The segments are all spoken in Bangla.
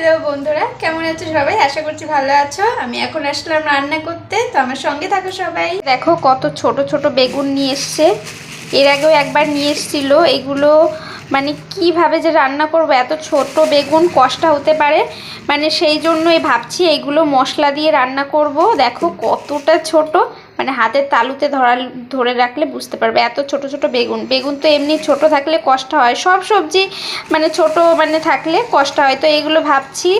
হ্যালো বন্ধুরা, কেমন আছো সবাই? আশা করছি ভালো আছো। আমি এখন আসলাম রান্না করতে, তো আমার সঙ্গে থাকো সবাই। দেখো কত ছোট ছোট বেগুন নিয়ে এসছে। এর আগেও একবার নিয়ে এসেছিল। এগুলো মানে কীভাবে যে রান্না করব, এত ছোট বেগুন, কষ্টা হতে পারে। মানে সেই জন্যই ভাবছি, এগুলো মশলা দিয়ে রান্না করব। দেখো কতটা ছোট। মানে হাতের তালুতে ধরা, ধরে রাখলে বুঝতে পারবে। এত ছোট ছোট বেগুন। বেগুন তো এমনি ছোট থাকলে কষ্ট হয়। সব সবজি মানে ছোট মানে থাকলে কষ্ট হয়। তো এগুলো ভাবছি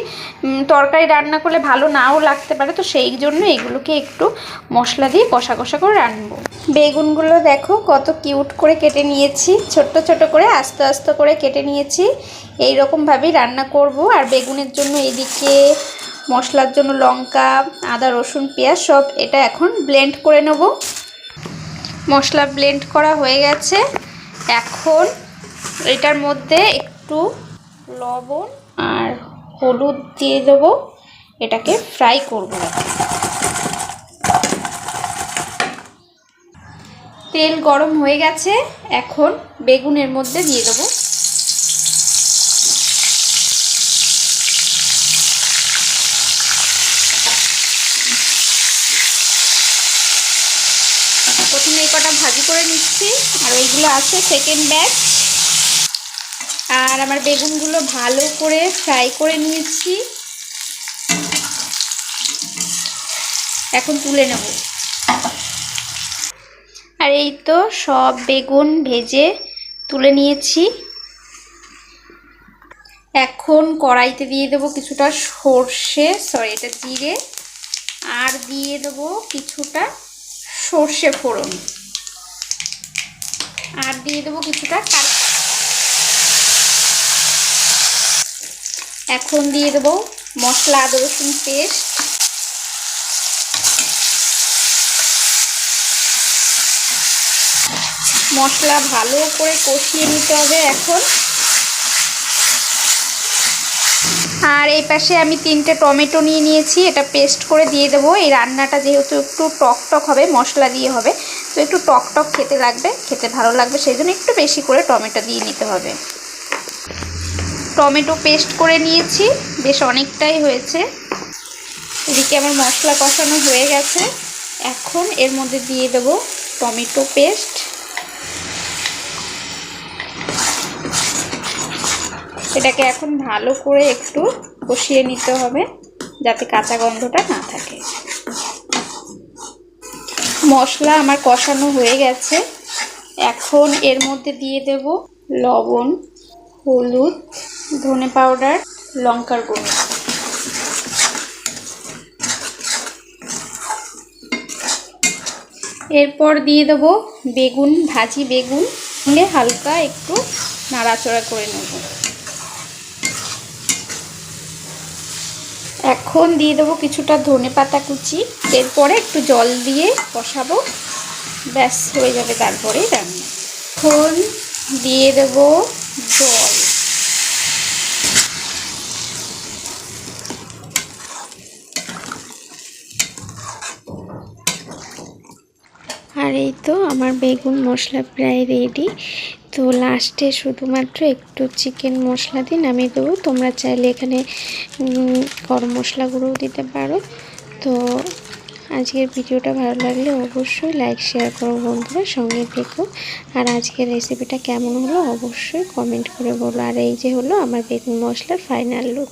তরকারি রান্না করলে ভালো নাও লাগতে পারে। তো সেই জন্য এগুলোকে একটু মশলা দিয়ে কষা কষা করে রান্নবো। বেগুনগুলো দেখো কত কিউট করে কেটে নিয়েছি। ছোট্ট, ছোট করে, আস্তে আস্তে করে কেটে নিয়েছি। এই রকমভাবেই রান্না করব। আর বেগুনের জন্য এদিকে মশলার জন্য লঙ্কা, আদা, রসুন, পেঁয়াজ সব এটা এখন ব্লেন্ড করে নেব। মশলা ব্লেন্ড করা হয়ে গেছে। এখন এটার মধ্যে একটু লবণ আর হলুদ দিয়ে দেবো। এটাকে ফ্রাই করব। তেল গরম হয়ে গেছে। এখন বেগুনের মধ্যে দিয়ে দেবো প্রথমে এই কটা ভাজি করে নিচ্ছি। আর ওইগুলো আছে সেকেন্ড ব্যাচ আর আমার বেগুনগুলো ভালো করে ফ্রাই করে নিয়েছি। এখন তুলে নেব। আর এই তো সব বেগুন ভেজে তুলে নিয়েছি। এখন কড়াইতে দিয়ে দেবো কিছুটা সর্ষে সরি এটা জিরে। আর দিয়ে দেবো কিছুটা সর্ষে ফোড়ন। আর দিয়ে দেবো কিছুটা কাঁচা এখন দিয়ে দেবো মশলা আদা রসুন পেস্ট। মশলা ভালো করে কষিয়ে নিতে হবে এখন। আর এই পাশে আমি তিনটে টমেটো নিয়ে নিয়েছি, এটা পেস্ট করে দিয়ে দেবো। এই রান্নাটা যেহেতু একটু টক টক হবে, মশলা দিয়ে হবে। তো একটু টক টক খেতে লাগবে, খেতে ভালো লাগবে, সেই জন্য একটু বেশি করে টমেটো দিয়ে নিতে হবে। টমেটো পেস্ট করে নিয়েছি, বেশ অনেকটাই হয়েছে। এদিকে আমার মশলা কষানো হয়ে গেছে। এখন এর মধ্যে দিয়ে দেবো টমেটো পেস্ট। এটাকে এখন ভালো করে একটু কষিয়ে নিতে হবে, যাতে কাঁচা গন্ধটা না থাকে। মশলা আমার কষানো হয়ে গেছে। এখন এর মধ্যে দিয়ে দেব লবণ, হলুদ, ধনে পাউডার, লঙ্কার গুঁড়ো। এরপর দিয়ে দেব বেগুন, ভাজি বেগুন। হালকা একটু নাড়াচড়া করে নেব। এখন দিয়ে দেবো কিছুটা ধনে পাতা কুচি। এরপরে একটু জল দিয়ে বসাবো। ব্যাস, হয়ে যাবে তারপরেই রান্না। এখন দিয়ে দেব জল। আর এই তো আমার বেগুন মশলা প্রায় রেডি। তো লাস্টে শুধুমাত্র একটু চিকেন মশলা দিন, আমি দেবো। তোমরা চাইলে এখানে গরম মশলা গুঁড়োও দিতে পারো। তো আজকের ভিডিওটা ভালো লাগলে অবশ্যই লাইক শেয়ার করো বন্ধুরা, সঙ্গে দেখো আর আজকের রেসিপিটা কেমন হলো অবশ্যই কমেন্ট করে বলো। আর এই যে হলো আমার বেগুন মশলার ফাইনাল লুক